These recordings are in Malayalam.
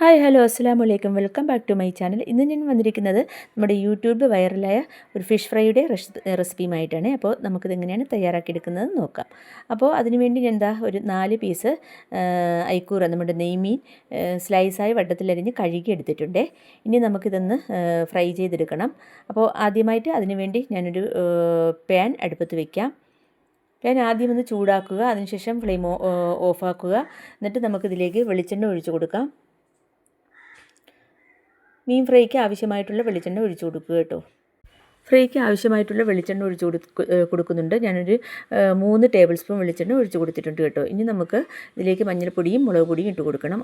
ഹായ് ഹലോ അസ്സാം വലൈക്കും welcome back to my channel. ഇന്ന് ഞാൻ വന്നിരിക്കുന്നത് നമ്മുടെ യൂട്യൂബ് വൈറലായ ഒരു ഫിഷ് ഫ്രൈയുടെ റെസിപ്പിയുമായിട്ടാണ്. അപ്പോൾ നമുക്കിത് എങ്ങനെയാണ് തയ്യാറാക്കിയെടുക്കുന്നത് നോക്കാം. അപ്പോൾ അതിനുവേണ്ടി ഞാൻ എന്താ ഒരു നാല് പീസ് ഐക്കൂറ നമ്മുടെ നെയ്മീൻ സ്ലൈസായി വട്ടത്തിലരിഞ്ഞ് കഴുകി എടുത്തിട്ടുണ്ട് ഇനി നമുക്കിതൊന്ന് ഫ്രൈ ചെയ്തെടുക്കണം. അപ്പോൾ ആദ്യമായിട്ട് അതിനുവേണ്ടി ഞാനൊരു പാൻ അടുപ്പത്ത് വയ്ക്കാം പാൻ ആദ്യം ഒന്ന് ചൂടാക്കുക അതിനുശേഷം ഫ്ലെയിം ഓഫാക്കുക. എന്നിട്ട് നമുക്കിതിലേക്ക് വെളിച്ചെണ്ണ ഒഴിച്ചു കൊടുക്കാം. മീൻ ഫ്രൈക്ക് ആവശ്യമായിട്ടുള്ള വെളിച്ചെണ്ണ ഒഴിച്ചു കൊടുക്കുക കേട്ടോ. ഫ്രൈക്ക് ആവശ്യമായിട്ടുള്ള വെളിച്ചെണ്ണ ഒഴിച്ചു കൊടുക്കുന്നുണ്ട്. ഞാനൊരു മൂന്ന് ടേബിൾ സ്പൂൺ വെളിച്ചെണ്ണ ഒഴിച്ചു കൊടുത്തിട്ടുണ്ട് കേട്ടോ. ഇനി നമുക്ക് ഇതിലേക്ക് മഞ്ഞൾപ്പൊടിയും മുളക് പൊടിയും ഇട്ട് കൊടുക്കണം.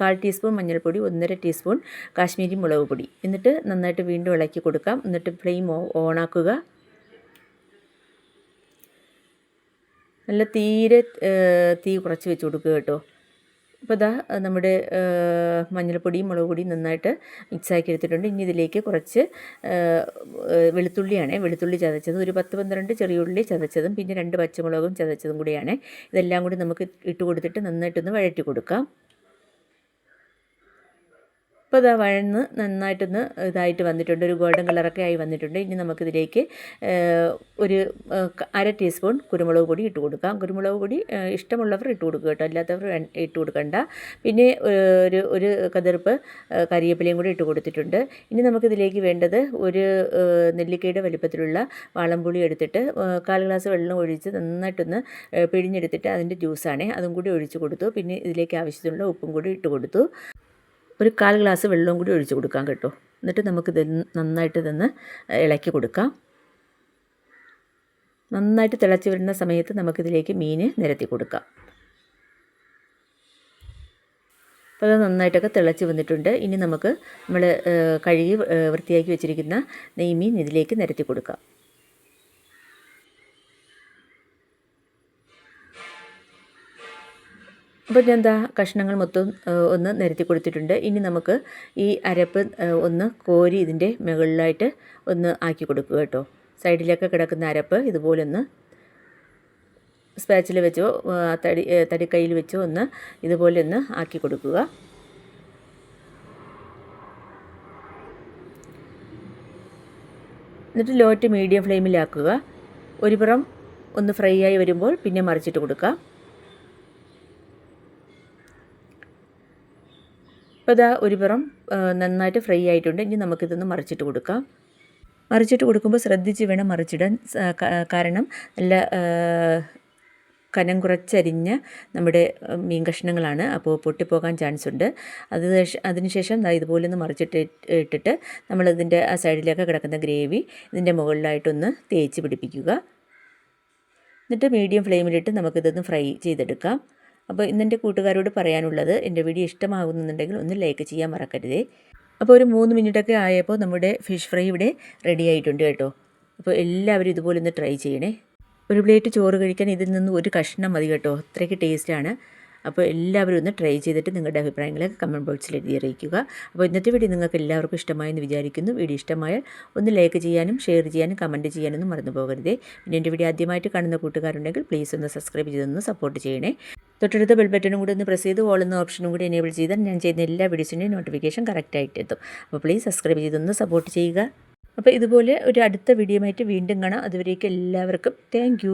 കാൽ ടീസ്പൂൺ മഞ്ഞൾപ്പൊടി ഒന്നര ടീസ്പൂൺ കാശ്മീരി മുളക് പൊടി. എന്നിട്ട് നന്നായിട്ട് വീണ്ടും ഇളക്കി കൊടുക്കാം. എന്നിട്ട് ഫ്ലെയിം ഓണാക്കുക. നല്ല തീരെ തീ കുറച്ച് വെച്ച് കൊടുക്കുക കേട്ടോ. അപ്പോൾ ഇതാ നമ്മുടെ മഞ്ഞൾപ്പൊടിയും മുളക് പൊടിയും നന്നായിട്ട് മിക്സാക്കി എടുത്തിട്ടുണ്ട്. ഇനി ഇതിലേക്ക് കുറച്ച് വെളുത്തുള്ളിയാണ്. വെളുത്തുള്ളി ചതച്ചത് ഒരു പത്ത് പന്ത്രണ്ട് ചെറിയ ഉള്ളി ചതച്ചതും പിന്നെ രണ്ട് പച്ചമുളകും ചതച്ചതും കൂടിയാണ്. ഇതെല്ലാം കൂടി നമുക്ക് ഇട്ട് കൊടുത്തിട്ട് നന്നായിട്ടൊന്ന് വഴറ്റി കൊടുക്കാം. ഇപ്പോൾ ഇതാ വഴന്ന് നന്നായിട്ടൊന്ന് ഇതായിട്ട് വന്നിട്ടുണ്ട്. ഒരു ഗോൾഡൻ കളറൊക്കെ ആയി വന്നിട്ടുണ്ട്. ഇനി നമുക്കിതിലേക്ക് ഒരു അര ടീസ്പൂൺ കുരുമുളക് പൊടി ഇട്ട് കൊടുക്കാം. കുരുമുളക് പൊടി ഇഷ്ടമുള്ളവർ ഇട്ട് കൊടുക്കുക കേട്ടോ. അല്ലാത്തവർ ഇട്ട് കൊടുക്കണ്ട. പിന്നെ ഒരു ഒരു കതിർപ്പ് കരിയേപ്പിലയും കൂടി ഇട്ട് കൊടുത്തിട്ടുണ്ട്. ഇനി നമുക്കിതിലേക്ക് വേണ്ടത് ഒരു നെല്ലിക്കയുടെ വലിപ്പത്തിലുള്ള വാളംപുളി എടുത്തിട്ട് കാൽ ഗ്ലാസ് വെള്ളം ഒഴിച്ച് നന്നായിട്ടൊന്ന് പിഴിഞ്ഞെടുത്തിട്ട് അതിന്റെ ജ്യൂസാണേ. അതും കൂടി ഒഴിച്ച് കൊടുത്തു. പിന്നെ ഇതിലേക്ക് ആവശ്യത്തിനുള്ള ഉപ്പും കൂടി ഇട്ട് കൊടുത്തു. ഒരു കാൽ ഗ്ലാസ് വെള്ളവും കൂടി ഒഴിച്ച് കൊടുക്കാം കേട്ടോ. എന്നിട്ട് നമുക്ക് നമുക്കിത് നന്നായിട്ട് ഇതൊന്ന് ഇളക്കി കൊടുക്കാം. നന്നായിട്ട് തിളച്ച് വരുന്ന സമയത്ത് നമുക്കിതിലേക്ക് മീൻ നിരത്തി കൊടുക്കാം. അപ്പോൾ അത് നന്നായിട്ടൊക്കെ തിളച്ച് വന്നിട്ടുണ്ട്. ഇനി നമുക്ക് നമ്മൾ കഴുകി വൃത്തിയാക്കി വെച്ചിരിക്കുന്ന നെയ്മീൻ ഇതിലേക്ക് നിരത്തി കൊടുക്കാം. അപ്പോൾ എന്താ കഷ്ണങ്ങൾ മൊത്തം ഒന്ന് നിരത്തി കൊടുത്തിട്ടുണ്ട്. ഇനി നമുക്ക് ഈ അരപ്പ് ഒന്ന് കോരി ഇതിന്റെ മുകളിലായിട്ട് ഒന്ന് ആക്കി കൊടുക്കുക കേട്ടോ. സൈഡിലൊക്കെ കിടക്കുന്ന അരപ്പ് ഇതുപോലെ ഒന്ന് സ്പാച്ചിൽ വെച്ചോ തടി തടിക്കൈയിൽ വെച്ചോ ഒന്ന് ഇതുപോലെ ഒന്ന് ആക്കി കൊടുക്കുക. എന്നിട്ട് ലോ ടു മീഡിയം ഫ്ലെയിമിലാക്കുക. ഒരു പുറം ഒന്ന് ഫ്രൈ ആയി വരുമ്പോൾ പിന്നെ മറിച്ചിട്ട് കൊടുക്കുക. അപ്പോൾ ഇതാ ഒരു പുറം നന്നായിട്ട് ഫ്രൈ ആയിട്ടുണ്ട്. ഇനി നമുക്കിതൊന്ന് മറിച്ചിട്ട് കൊടുക്കാം. മറിച്ചിട്ട് കൊടുക്കുമ്പോൾ ശ്രദ്ധിച്ച് വേണം മറിച്ചിടാൻ. കാരണം നല്ല കനം കുറച്ചരിഞ്ഞ നമ്മുടെ മീൻ കഷ്ണങ്ങളാണ്. അപ്പോൾ പൊട്ടിപ്പോകാൻ ചാൻസ് ഉണ്ട്. അത് അതിനുശേഷം ഇതുപോലെ ഒന്ന് മറിച്ചിട്ട് ഇട്ടിട്ട് നമ്മളിതിന്റെ ആ സൈഡിലൊക്കെ കിടക്കുന്ന ഗ്രേവി ഇതിന്റെ മുകളിലായിട്ടൊന്ന് തേച്ച് പിടിപ്പിക്കുക. എന്നിട്ട് മീഡിയം ഫ്ലെയിമിലിട്ട് നമുക്കിതൊന്ന് ഫ്രൈ ചെയ്തെടുക്കാം. അപ്പോൾ ഇന്നെന്റെ കൂട്ടുകാരോട് പറയാനുള്ളത് എന്റെ വീഡിയോ ഇഷ്ടമാകുന്നുണ്ടെങ്കിൽ ഒന്ന് ലൈക്ക് ചെയ്യാൻ മറക്കരുതേ. അപ്പോൾ ഒരു മൂന്ന് മിനിറ്റൊക്കെ ആയപ്പോൾ നമ്മുടെ ഫിഷ് ഫ്രൈ ഇവിടെ റെഡി ആയിട്ടുണ്ട് കേട്ടോ. അപ്പോൾ എല്ലാവരും ഇതുപോലെ ഒന്ന് ട്രൈ ചെയ്യണേ. ഒരു പ്ലേറ്റ് ചോറ് കഴിക്കാൻ ഇതിൽ നിന്ന് ഒരു കഷ്ണം മതി കേട്ടോ. അത്രയ്ക്ക് ടേസ്റ്റാണ് അപ്പോൾ എല്ലാവരും ഒന്ന് ട്രൈ ചെയ്തിട്ട് നിങ്ങളുടെ അഭിപ്രായങ്ങളൊക്കെ കമന്റ് ബോക്സിൽ എഴുതി അറിയിക്കുക. അപ്പോൾ ഇന്നത്തെ വീഡിയോ നിങ്ങൾക്ക് എല്ലാവർക്കും ഇഷ്ടമായെന്ന് വിചാരിക്കുന്നു. വീഡിയോ ഇഷ്ടമായാൽ ഒന്ന് ലൈക്ക് ചെയ്യാനും ഷെയർ ചെയ്യാനും കമന്റ് ചെയ്യാനൊന്നും മറന്നു പോകരുതേ. പിന്നെ എന്റെ വീഡിയോ ആദ്യമായിട്ട് കാണുന്ന കൂട്ടുകാരുണ്ടെങ്കിൽ പ്ലീസ് ഒന്ന് സബ്സ്ക്രൈബ് ചെയ്തൊന്ന് സപ്പോർട്ട് ചെയ്യണേ. തൊട്ടടുത്ത ബെൽ ബട്ടനും കൂടി ഒന്ന് പ്രസ് ചെയ്ത് ഓൾ എന്ന ഓപ്ഷനും കൂടി എനേബിൾ ചെയ്താൽ ഞാൻ ചെയ്യുന്ന എല്ലാ വീഡിയോസിന്റെയും നോട്ടിഫിക്കേഷൻ കറക്റ്റായിട്ട് എത്തും. അപ്പോൾ പ്ലീസ് സബ്സ്ക്രൈബ് ചെയ്തൊന്ന് സപ്പോർട്ട് ചെയ്യുക. അപ്പോൾ ഇതുപോലെ ഒരു അടുത്ത വീഡിയോ ആയിട്ട് വീണ്ടും കാണാം. അതുവരേക്കും എല്ലാവർക്കും താങ്ക്